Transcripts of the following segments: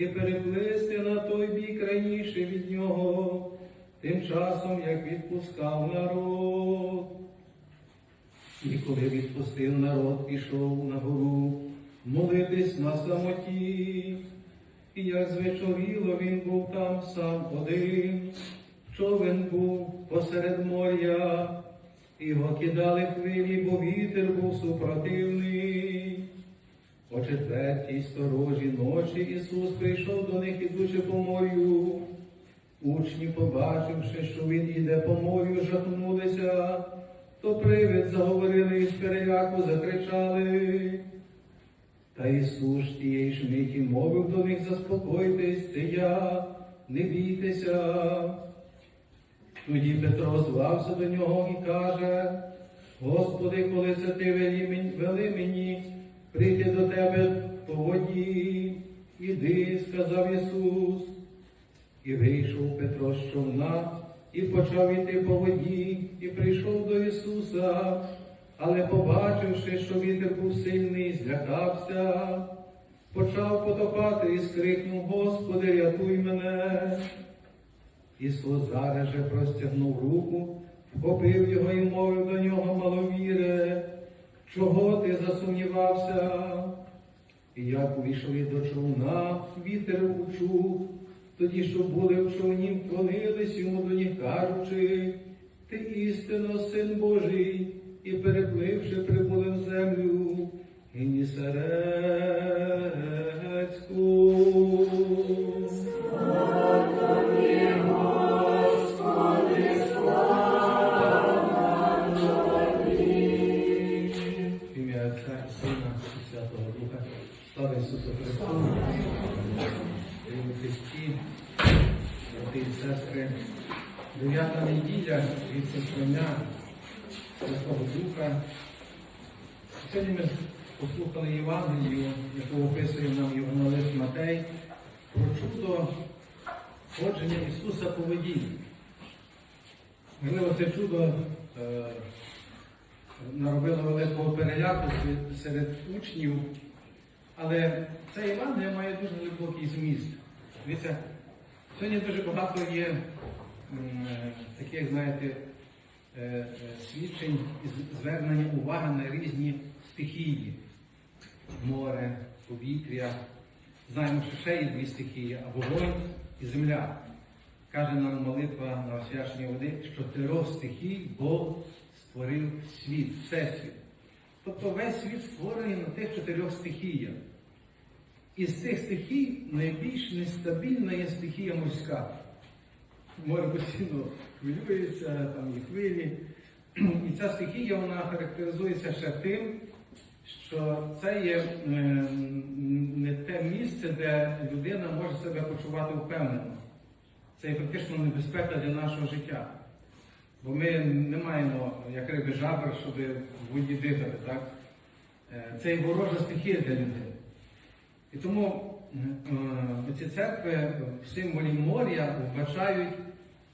і переплисти на той бік раніше від нього, тим часом, як відпускав народ. І коли відпустив народ, пішов на гору молитись на самоті. І як звечоріло він був там сам один, човен був посеред моря, його кидали хвилі, бо вітер був супротивний. О четвертій сторожі ночі Ісус прийшов до них, ідучи по морю. Учні, побачивши, що він іде по морю, жахнулися, то привид заговорили і з переляку закричали. Та Ісус тієї ж миті мовив до них, заспокойтесь, це я, не бійтеся. Тоді Петро звався до нього і каже, Господи, коли це ти вели мені прийти до тебе по воді, іди, сказав Ісус. І вийшов Петро з човна, і почав іти по воді, і прийшов до Ісуса, але побачивши, що вітер був сильний, злякався, почав потопати і скрикнув, Господи, рятуй мене. Ісус зараз же простягнув руку, вхопив його і мовив до нього маловіре, чого ти засумнівався? І як увійшли до човна, вітер учув, тоді, що були в човні, вклонились йому до них, кажучи, ти істинно син Божий, і перепливши, прибули в землю, і сестри, дев'ята неділя від Священня Святого Духа. Сьогодні ми послухали Євангелію, яку описує нам Євангелист Матей, про чудо ходження Ісуса по воді. Можливо, це чудо е, наробило великого переляку серед учнів, але це Євангелія має дуже глибокий зміст. Дивіться, сьогодні дуже багато є е, таких, знаєте, е, е, свідчень і звернення уваги на різні стихії. Море, повітря. Знаємо, що ще є дві стихії, а вогонь і земля. Каже нам молитва на освячення води, що трьох стихій Бог створив світ, всесвіт. Тобто весь світ створений на тих чотирьох стихіях. Із цих стихій найбільш нестабільна є стихія морська. Море постійно хвилюється, там є хвилі. І ця стихія вона характеризується ще тим, що це є е, не те місце, де людина може себе почувати впевнено. Це є практично небезпека для нашого життя. Бо ми не маємо, як риби жабр, щоб в воді дихати. Е, Це є ворожа стихія для людей. І тому е, ці церкви в символі моря вбачають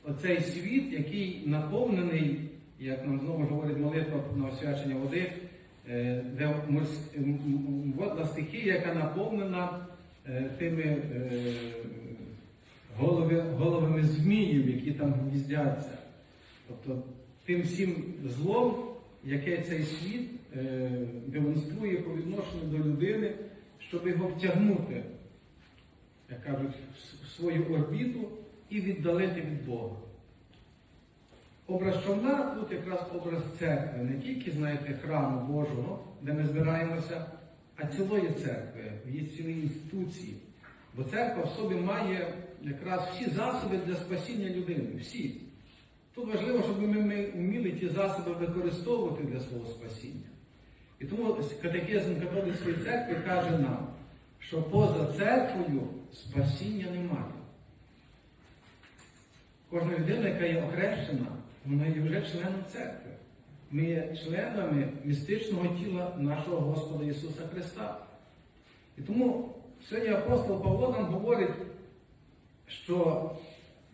оцей світ, який наповнений, як нам знову говорить молитва на освячення води, е, де водна стихія, яка наповнена е, тими головами зміїв, які там гніздяться. Тобто тим всім злом, яке цей світ демонструє по відношенню до людини, щоб його втягнути, як кажуть, в свою орбіту і віддалити від Бога. Образ човна тут якраз образ церкви, не тільки, знаєте, храму Божого, де ми збираємося, а цілої церкви, її цілої інституції. Бо церква в собі має якраз всі засоби для спасіння людини. Всі. Тут важливо, щоб ми, ми вміли ті засоби використовувати для свого спасіння. І тому катехизм католицької церкви каже нам, що поза церквою спасіння немає. Кожна людина, яка є охрещена, вона є вже членом церкви. Ми є членами містичного тіла нашого Господа Ісуса Христа. І тому сьогодні апостол Павло нам говорить, що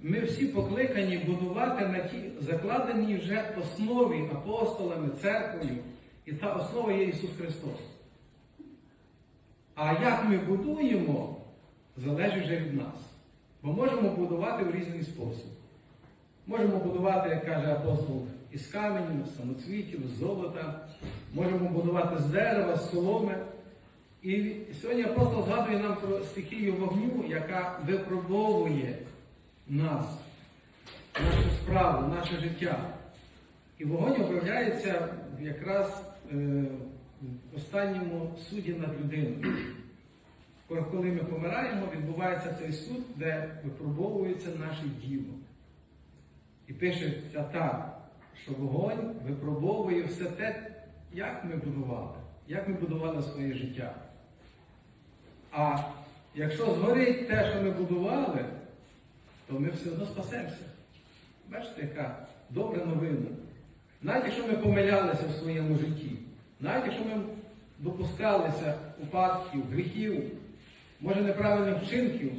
ми всі покликані будувати на тій закладеній вже основі апостолами, церквою, і та основа є Ісус Христос. А як ми будуємо, залежить вже від нас. Бо можемо будувати в різний спосіб. Можемо будувати, як каже апостол, із каменю, з самоцвітів, з золота, можемо будувати з дерева, з соломи. І сьогодні апостол згадує нам про стихію вогню, яка випробовує нас, нашу справу, наше життя. І вогонь об'являється якраз останньому суді над людиною. Коли ми помираємо, відбувається цей суд, де випробовується наше діло. І пишеться так, що вогонь випробовує все те, як ми будували, як ми будували своє життя. А якщо згорить те, що ми будували, то ми все одно спасемося. Бачите, яка добра новина. Навіть якщо ми помилялися в своєму житті, навіть якщо ми допускалися упадків, гріхів, може неправильних вчинків,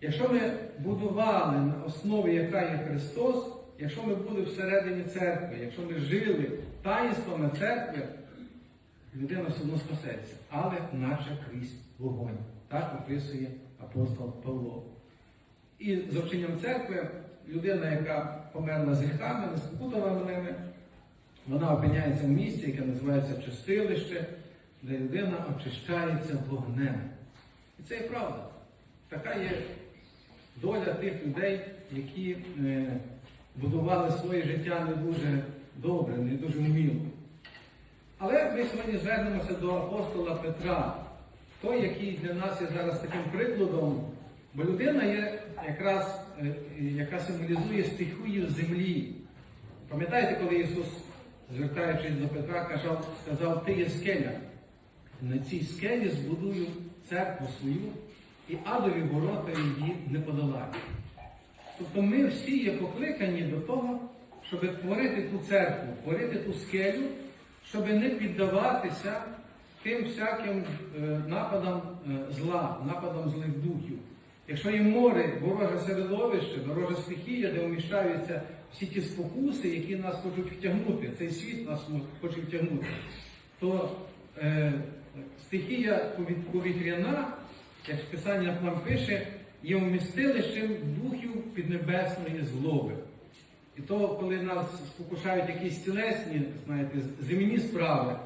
якщо ми будували на основі, яка є Христос, якщо ми були всередині церкви, якщо ми жили таїнствами церкви, людина все одно спасеться, але наче крізь вогонь. Так описує апостол Павло. І за вченням церкви людина, яка померла з гріхами, не спокутала ними, вона опиняється в місці, яке називається чистилище, де людина очищається вогнем. І це є правда. Така є доля тих людей, які е, будували своє життя не дуже добре, не дуже вміло. Але ми сьогодні звернемося до апостола Петра, той, який для нас є зараз таким прикладом, бо людина є якраз, е, яка символізує стихію землі. Пам'ятаєте, коли Ісус, звертаючись до Петра, казав, сказав, ти є скеля. На цій скелі збудую церкву свою, і адові ворота її не подолають. Тобто ми всі є покликані до того, щоб творити ту церкву, творити ту скелю, щоб не піддаватися тим всяким е, нападам е, зла, нападам злих духів. Якщо є море, вороже середовище, ворожа стихія, де вміщаються всі ті спокуси, які нас хочуть втягнути, цей світ нас хоче втягнути, то е, стихія повітряна, як Писання нам пише, є вмістилищем духів піднебесної злоби. І то, коли нас спокушають якісь тілесні, знаєте, земні справи,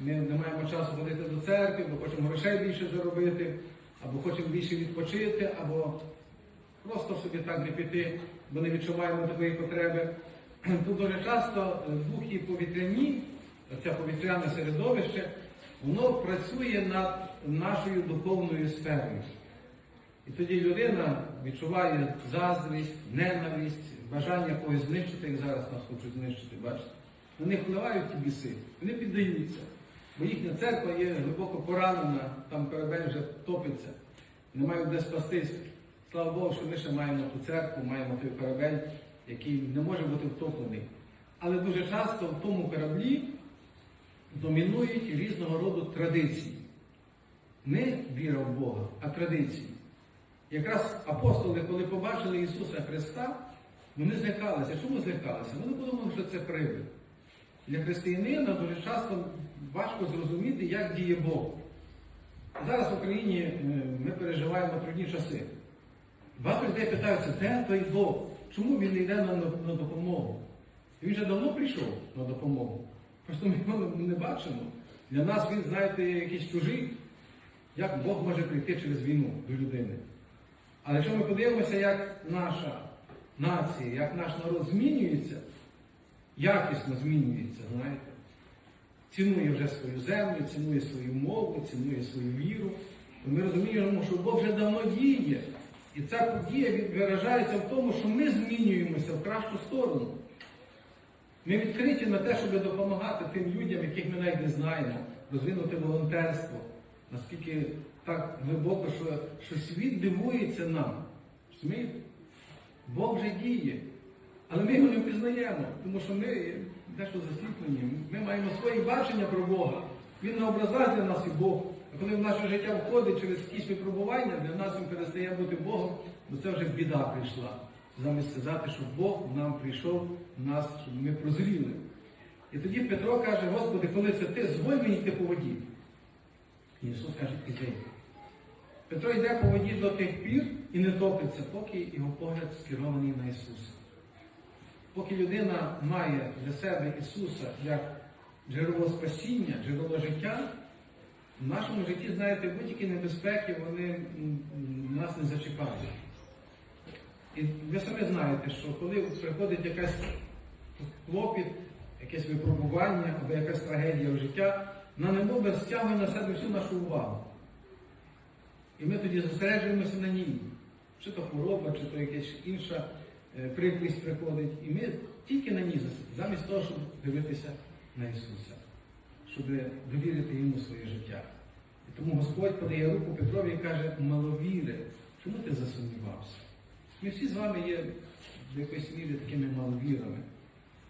ми не маємо часу ходити до церкви, бо хочемо грошей більше заробити, або хочемо більше відпочити, або просто собі так не піти, бо не відчуваємо такої потреби. Тут дуже часто е, духи повітряні, це повітряне середовище, воно працює над нашою духовною сферою. І тоді людина відчуває заздрість, ненависть, бажання когось знищити, як зараз нас хочуть знищити, бачите? На впливають ті біси, вони піддаються. Бо їхня церква є глибоко поранена, там корабель вже топиться, мають де спастися. Слава Богу, що ми ще маємо ту церкву, маємо той корабель, який не може бути втоплений. Але дуже часто в тому кораблі домінують різного роду традиції. Не віра в Бога, а традиції. Якраз апостоли, коли побачили Ісуса Христа, вони злякалися. Чому злякалися? Вони подумали, що це привид. Для християнина дуже часто важко зрозуміти, як діє Бог. Зараз в Україні е, ми переживаємо трудні часи. Багато людей питаються, де той Бог? Чому він не йде на, на допомогу? Він вже давно прийшов на допомогу. Просто ми його не бачимо. Для нас він, знаєте, якийсь чужий. Як Бог може прийти через війну до людини? Але якщо ми подивимося, як наша нація, як наш народ змінюється, якісно змінюється, знаєте, цінує вже свою землю, цінує свою мову, цінує свою віру, то ми розуміємо, що Бог вже давно діє. І ця подія виражається в тому, що ми змінюємося в кращу сторону. Ми відкриті на те, щоб допомагати тим людям, яких ми навіть не знаємо, розвинути волонтерство. Наскільки так глибоко, що, що світ дивується нам. Розумієте? Бог вже діє. Але ми його не впізнаємо, тому що ми дещо засліплені. Ми маємо своє бачення про Бога. Він на образах для нас і Бог. А коли в наше життя входить через якісь випробування, для нас він перестає бути Богом, бо це вже біда прийшла. Замість сказати, що Бог нам прийшов нас, щоб ми прозріли. І тоді Петро каже, Господи, коли це ти, зволь мені йти по воді. І Ісус каже, іди. Петро йде по воді до тих пір і не топиться, поки його погляд скерований на Ісуса. Поки людина має для себе Ісуса як джерело спасіння, джерело життя, в нашому житті, знаєте, будь-які небезпеки вони нас не зачіпають. І ви самі знаєте, що коли приходить якась клопіт, якесь випробування або якась трагедія в життя, вона немов стягує на себе всю нашу увагу. І ми тоді зосереджуємося на ній. Чи то хвороба, чи то якась інша е, прикрість приходить. І ми тільки на ній замість того, щоб дивитися на Ісуса, щоб довірити йому своє життя. І тому Господь подає руку Петрові і каже, маловіре, чому ти засумнівався? Ми всі з вами є в якоїсь мірі такими маловірами.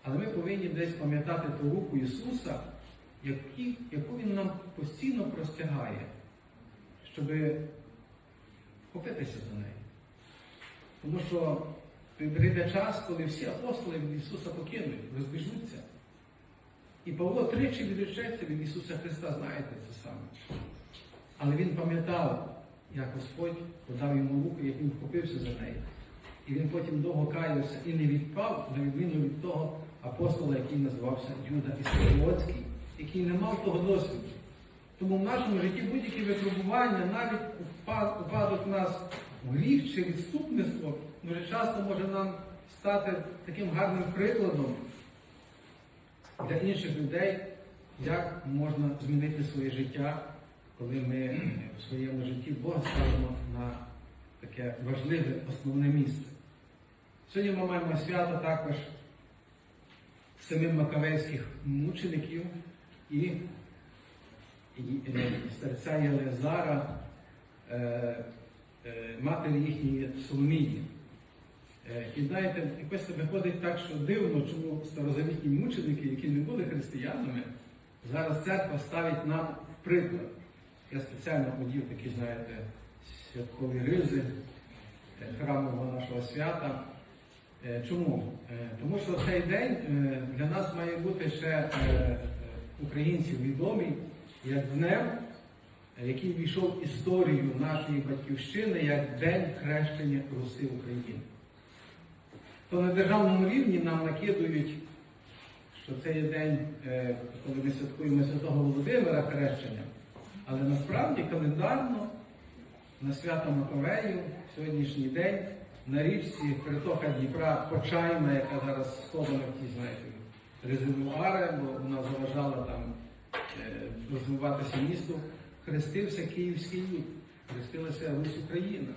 Але ми повинні десь пам'ятати ту руку Ісуса, яку Він нам постійно простягає, щоб купитися за неї. Тому що прийде час, коли всі апостоли Ісуса покинуть, розбіжуться. І Павло тричі відречеться від Ісуса Христа, знаєте це саме. Але він пам'ятав, як Господь подав йому руку, як він вхопився за неї. І він потім довго каявся і не відпав, на відміну від того апостола, який називався Юда Іскаріотський, який не мав того досвіду. Тому в нашому житті будь-які випробування, навіть упадок нас в гріх чи відступництво, дуже часто може нам стати таким гарним прикладом для інших людей, як можна змінити своє життя, коли ми в своєму житті Бога ставимо на таке важливе основне місце. Сьогодні ми маємо свято також семи макавейських мучеників і, і, е, старця Єлезара, е, е, матері їхньої Соломії. Е, І знаєте, якось виходить так, що дивно, чому старозавітні мученики, які не були християнами, зараз церква ставить нам в приклад. Я спеціально одів такі, знаєте, святкові ризи е, храмового нашого свята. Е, Чому? Тому що цей день для нас має бути ще українців відомий як днем, який війшов в історію нашої батьківщини як День хрещення Руси України. То на державному рівні нам накидують, що це є день, е, коли ми святкуємо Святого Володимира хрещення, але насправді календарно на свято Маковею сьогоднішній день на річці притока Дніпра Почайна, яка зараз сходила в ті, знаєте, резервуари, бо вона заважала там е, розвиватися місту, хрестився Київський хрестилася Русь Україна.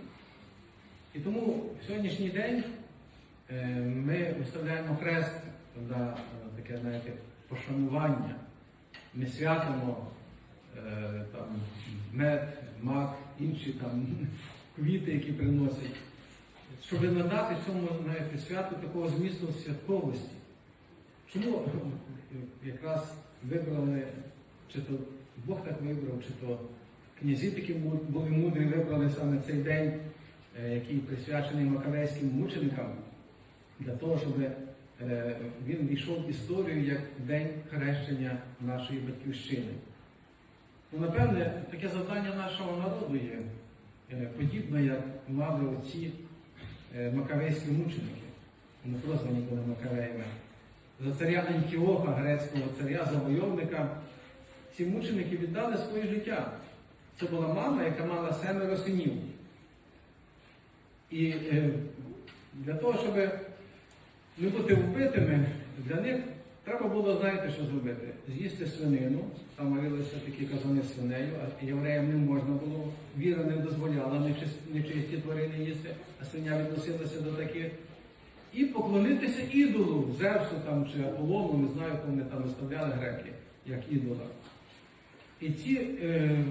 І тому в сьогоднішній день ми виставляємо хрест на е, таке, знаєте, пошанування. Ми святимо е, там, мед, мак, інші там квіти, які приносять, щоб надати цьому знаєте, святу такого змісту святковості. Чому е, якраз вибрали, чи то Бог так вибрав, чи то князі такі були мудрі, вибрали саме цей день, е, який присвячений макавейським мученикам, для того, щоб е, він війшов в історію як день хрещення нашої батьківщини. Ну, напевне, таке завдання нашого народу є е, подібне, як мали оці е, макавейські мученики. Вони прозвані були Макавеями. За царя Антіоха, грецького царя, завойовника, ці мученики віддали своє життя. Це була мама, яка мала семеро синів. І для того, щоб не бути вбитими, для них треба було, знаєте, що зробити? З'їсти свинину, там варилися такі казани з свинею, а євреям не можна було, віра не дозволяла нечисті тварини їсти, а свиня відносилася до таких. І поклонитися ідолу, Зевсу там, чи Аполлону, не знаю, кого вони там виставляли греки, як ідола. І ці е,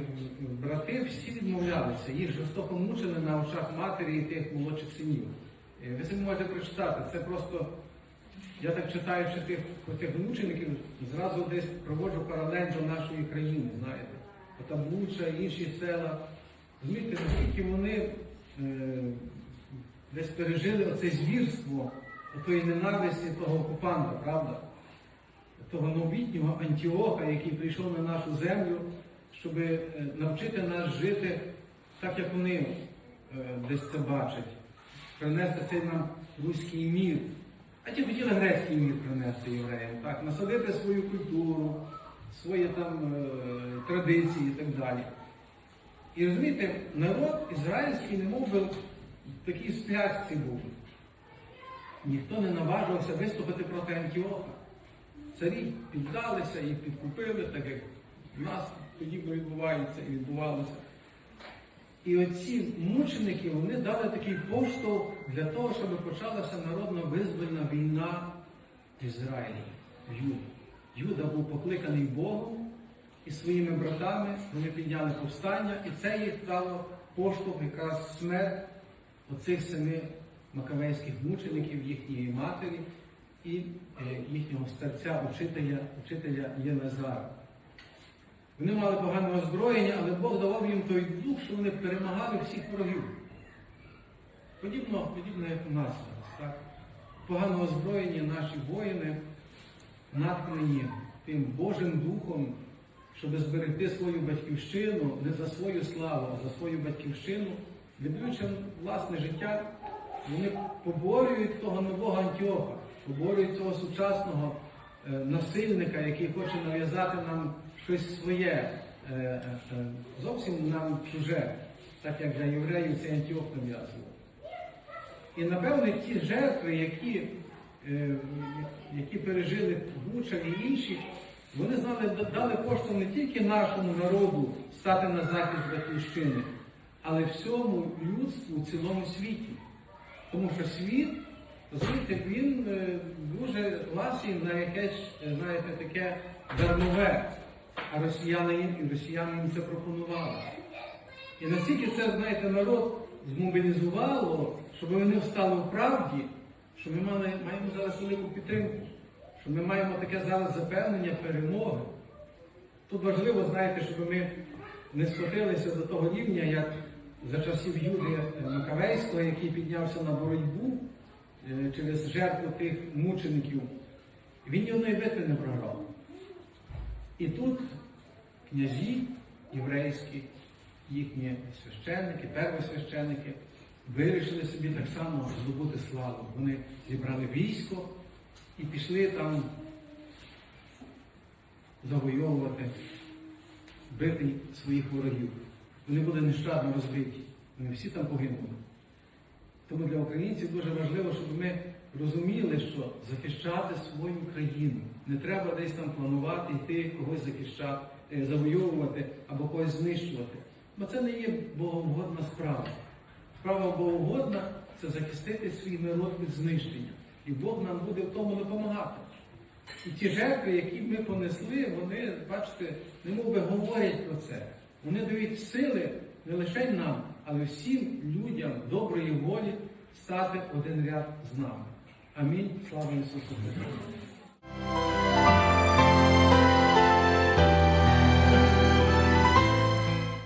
брати всі відмовлялися, їх жорстоко мучили на очах матері і тих молодших синів. Е, ви самі можете прочитати, це просто, я так читаючи тих, тих мучеників, зразу десь проводжу паралель до нашої країни, знаєте. Ота Буча, інші села. Розумієте, наскільки вони е, десь пережили оце звірство, отої ненависті того окупанта, правда? того новітнього Антіоха, який прийшов на нашу землю, щоб е, навчити нас жити так як вони е, десь це бачать, принести цей нам руський мір. А ті хотіли грецький мір принести євреям, так, насадити свою культуру, свої там е, традиції і так далі. І розумієте, народ ізраїльський, немов би в такій сплясці був. Ніхто не наважився виступити проти Антіоха. Царі піддалися і підкупили, так як в нас подібно відбувається і відбувалося. І оці мученики вони дали такий поштовх для того, щоб почалася народна визвольна війна в Ізраїлі, Юда. Юда був покликаний Богом і своїми братами, вони підняли повстання, і це їх дало поштовх, якраз смерть оцих семи макавейських мучеників, їхньої матері і е, їхнього старця, учителя, учителя Єлазара. Вони мали погане озброєння, але Бог давав їм той дух, що вони перемагали всіх ворогів. Подібно, подібно як у нас. Так? Погано озброєні наші воїни, наткнені тим Божим Духом, щоб зберегти свою батьківщину не за свою славу, а за свою батьківщину, віддаючи власне життя, вони поборюють того нового Антіоха, поборюють цього сучасного е, насильника, який хоче нав'язати нам щось своє, е, е, е, зовсім нам чуже, так як для євреїв цей Антіох нав'язував. І напевне ті жертви, які, які пережили Буча і інші, вони знали, дали поштовх не тільки нашому народу стати на захист батьківщини, але всьому людству в цілому світі. Тому що світ, розумієте, він дуже ласий на якесь, знаєте, таке дармове, а росіяни їм, росіяни їм це пропонували. І наскільки це, знаєте, народ змобілізувало, щоб вони встали в правді, що ми мали, маємо зараз велику підтримку, що ми маємо таке зараз запевнення перемоги. Тут важливо, знаєте, щоб ми не скотилися до того рівня, як за часів Юди Макавейського, який піднявся на боротьбу е, через жертву тих мучеників. Він ні одної битви не програв. І тут князі єврейські, їхні священники, первосвященники вирішили собі так само здобути славу. Вони зібрали військо і пішли там завойовувати, бити своїх ворогів. Вони були нещадно розбиті. Вони всі там погинули. Тому для українців дуже важливо, щоб ми розуміли, що захищати свою країну не треба десь там планувати, йти когось захищати, е, завойовувати або когось знищувати. Бо це не є богоугодна справа. Справа богоугодна це захистити свій народ від знищення. І Бог нам буде в тому допомагати. І ті жертви, які ми понесли, вони, бачите, немов би говорять про це. Вони дають сили не лише нам, але всім людям доброї волі стати один ряд з нами. Амінь. Слава Ісусу Христу!